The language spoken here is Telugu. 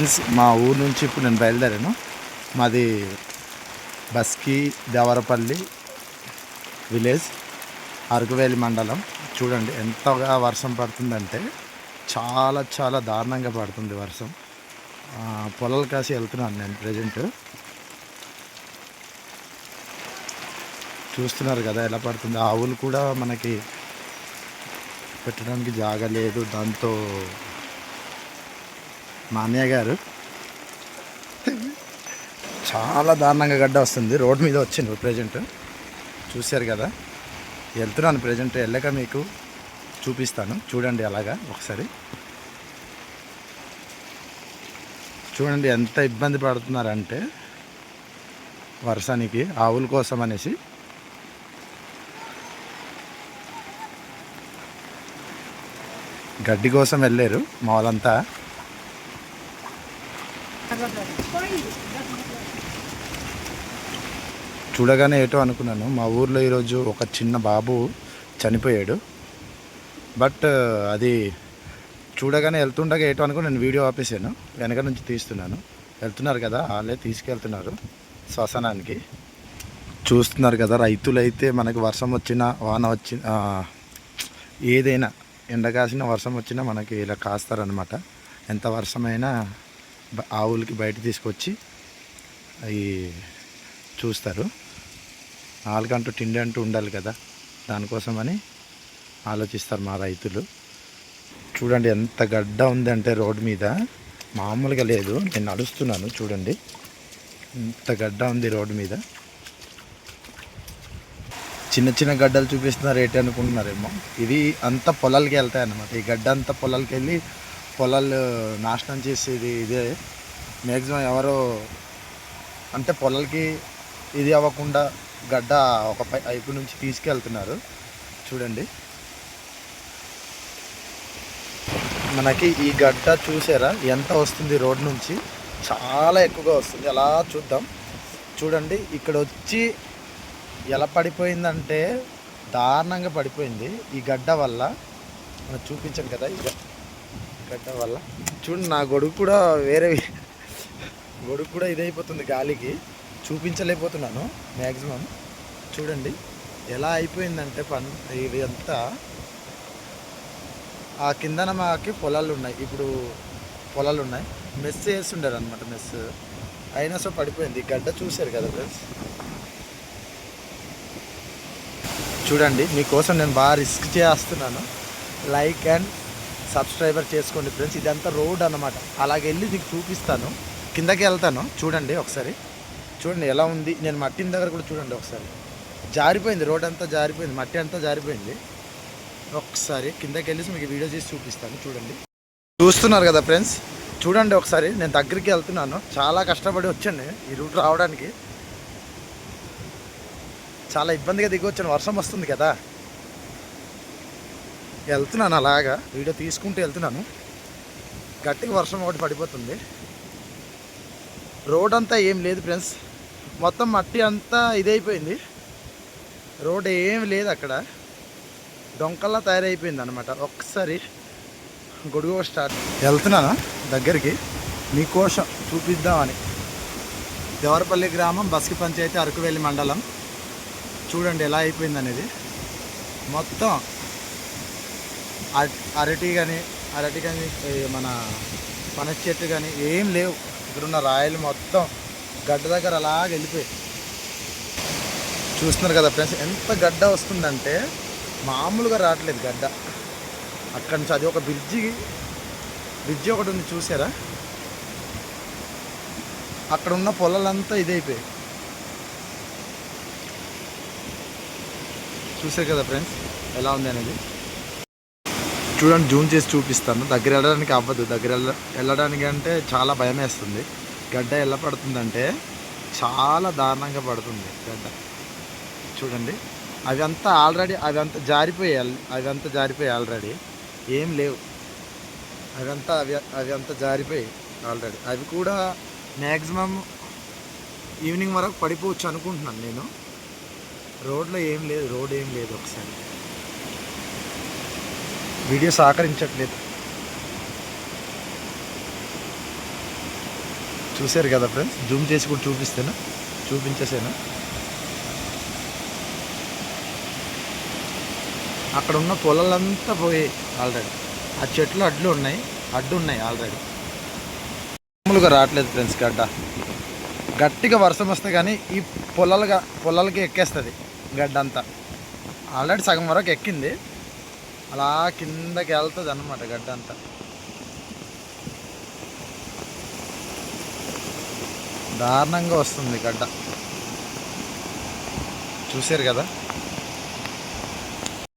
ఫ్రెండ్స్ మా ఊరు నుంచి ఇప్పుడు నేను బయలుదేరాను మాది బస్కి దేవరపల్లి విలేజ్ అరకువేలి మండలం. చూడండి ఎంతగా వర్షం పడుతుందంటే చాలా చాలా దారుణంగా పడుతుంది వర్షం. పొలాలు కాసి వెళ్తున్నాను నేను ప్రజెంట్. చూస్తున్నారు కదా ఎలా పడుతుంది. ఆవులు కూడా మనకి పెట్టడానికి జాగా లేదు. దాంతో మా అన్నయ్య గారు. చాలా దారుణంగా గడ్డ వస్తుంది. రోడ్ మీద వచ్చింది ప్రజెంట్. చూశారు కదా. వెళ్తున్నాను ప్రజెంట్. వెళ్ళక మీకు చూపిస్తాను. చూడండి అలాగా ఒకసారి. చూడండి ఎంత ఇబ్బంది పడుతున్నారంటే వర్షానికి ఆవుల కోసం అనేసి. గడ్డి కోసం వెళ్ళారు మా వాళ్ళంతా చూడగానే ఏటో అనుకున్నాను. మా ఊర్లో ఈరోజు ఒక చిన్న బాబు చనిపోయాడు. బట్ అది చూడగానే వెళ్తుండగా ఏటో అనుకుని నేను వీడియో ఆపేసాను వెనక నుంచి తీస్తున్నాను. వెళ్తున్నారు కదా వాళ్ళే తీసుకెళ్తున్నారు శ్మశానానికి. చూస్తున్నారు కదా రైతులైతే మనకి వర్షం వచ్చినా వాన వచ్చి ఏదైనా ఎండ కాసిన వర్షం వచ్చినా మనకి ఇలా కాస్తారనమాట ఎంత వర్షమైనా ఆవులకి బయట తీసుకొచ్చి అవి చూస్తారు. వాళ్ళకంటూ తిండి అంటూ ఉండాలి కదా దానికోసమని ఆలోచిస్తారు మా రైతులు. చూడండి ఎంత గడ్డ ఉందంటే రోడ్డు మీద. మామూలుగా లేదు నేను నడుస్తున్నాను చూడండి. ఎంత గడ్డ ఉంది రోడ్డు మీద. చిన్న చిన్న గడ్డలు చూపిస్తున్నారు ఏంటి అనుకుంటున్నారేమో. ఇది అంత పొలాలకి వెళ్తాయి అన్నమాట. ఈ గడ్డ అంతా పొలాలకి వెళ్ళి పొలాలు నాశనం చేసేది ఇదే. మ్యాక్సిమం ఎవరో అంటే పొలాలకి ఇది అవ్వకుండా గడ్డ ఒక పైపు నుంచి తీసుకెళ్తున్నారు. చూడండి. మనకి ఈ గడ్డ చూసారా? ఎంత వస్తుంది రోడ్ నుంచి? చాలా ఎక్కువగా వస్తుంది. అలా చూద్దాం. చూడండి. ఇక్కడ వచ్చి ఎలా పడిపోయిందంటే దారుణంగా పడిపోయింది ఈ గడ్డ వల్ల. మనం చూపించాం కదా ఈ పెట్టడం గడ్డ వల్ల. చూడండి నా గొడుగు కూడా వేరే గొడుగు కూడా ఇదైపోతుంది గాలికి. చూపించలేకపోతున్నాను మ్యాక్సిమం చూడండి ఎలా అయిపోయిందంటే పన్ ఇది అంతా ఆ కిందన మాకి పొలాలు ఉన్నాయి. ఇప్పుడు పొలాలు ఉన్నాయి. మెస్ వేసి అనమాట మెస్. అయినా సో పడిపోయింది. గడ్డ చూశారు కదా ఫ్రెండ్స్? చూడండి మీకోసం నేను బాగా రిస్క్ చేస్తున్నాను. లైక్ అండ్ సబ్స్క్రైబర్ చేసుకోండి ఫ్రెండ్స్. ఇదంతా రోడ్ అన్నమాట. అలాగే వెళ్ళి మీకు చూపిస్తాను. కిందకి వెళ్తాను. చూడండి ఒకసారి. చూడండి ఎలా ఉంది. నేను మట్టిన దగ్గర కూడా చూడండి ఒకసారి. జారిపోయింది. రోడ్ అంతా జారిపోయింది. మట్టి అంతా జారిపోయింది. ఒకసారి కిందకి వెళ్ళేసి మీకు వీడియో చేసి చూపిస్తాను. చూడండి. చూస్తున్నారు కదా ఫ్రెండ్స్. చూడండి ఒకసారి. నేను దగ్గరికి వెళ్తున్నాను. చాలా కష్టపడి వచ్చాను ఈ రూట్ రావడానికి. చాలా ఇబ్బందిగా దిగి వచ్చాను. వర్షం వస్తుంది కదా. వెళ్తున్నాను అలాగా. వీడియో తీసుకుంటూ వెళ్తున్నాను. గట్టిగా వర్షం ఒకటి పడిపోతుంది. రోడ్ అంతా ఏం లేదు ఫ్రెండ్స్. మొత్తం మట్టి అంతా ఇదైపోయింది. రోడ్ ఏం లేదు అక్కడ. డొంకల్లా తయారైపోయింది అనమాట ఒక్కసారి గొడుగు స్టార్ట్. వెళ్తున్నాను? దగ్గరికి. మీకోసం చూపిద్దామని. దేవరపల్లి గ్రామం బస్కి పంచాయతీ అరకువెల్లి మండలం. చూడండి ఎలా అయిపోయింది అనేది మొత్తం అరటి కానీ అరటి కానీ మన పనస చెట్టు కానీ ఏం లేవు. ఇక్కడున్న రాయలు మొత్తం గడ్డ దగ్గర అలాగ వెళ్ళిపోయి చూస్తున్నారు కదా ఫ్రెండ్స్ ఎంత గడ్డ వస్తుందంటే మామూలుగా రావట్లేదు గడ్డ. అక్కడి నుంచి అది ఒక బ్రిడ్జి బ్రిడ్జి ఒకటి ఉంది చూసారా? అక్కడ ఉన్న పొలాలంతా ఇదైపోయాయి. చూసారు కదా ఫ్రెండ్స్ ఎలా ఉంది అనేది? చూడండి జూమ్ చేసి చూపిస్తాను. దగ్గర వెళ్ళడానికి అవ్వదు. దగ్గర వెళ్ళడానికి అంటే చాలా భయం వేస్తుంది గడ్డ ఎలా పడుతుందంటే చాలా దారుణంగా పడుతుంది గడ్డ. చూడండి. అవి అంతా ఆల్రెడీ అవి అంతా జారిపోయాయి అవి అంతా జారిపోయాయి ఆల్రెడీ. ఏం లేవు. అవి అంతా అవి అవి అంతా జారిపోయాయి ఆల్రెడీ. అవి కూడా మ్యాక్సిమం ఈవినింగ్ వరకు పడిపోవచ్చు అనుకుంటున్నాను నేను. రోడ్లో ఏం లేదు రోడ్ ఏం లేదు ఒకసారి. వీడియో సహకరించట్లేదు. చూశారు కదా ఫ్రెండ్స్? జూమ్ చేసి కూడా చూపిస్తాను? చూపించేసాను? అక్కడ ఉన్న పొలాలంతా పోయి ఆల్రెడీ. ఆ చెట్లు అడ్లు ఉన్నాయి. అడ్డు ఉన్నాయి ఆల్రెడీ. మామూలుగా రావట్లేదు ఫ్రెండ్స్ గడ్డ. గట్టిగా వర్షం వస్తే కానీ ఈ పొలాలుగా పొలాలకి ఎక్కేస్తుంది గడ్డ అంతా ఆల్రెడీ సగం వరకు ఎక్కింది. అలా కిందకి వెళ్తుంది అన్నమాట గడ్డ అంతా. దారుణంగా వస్తుంది గడ్డ. చూశారు కదా?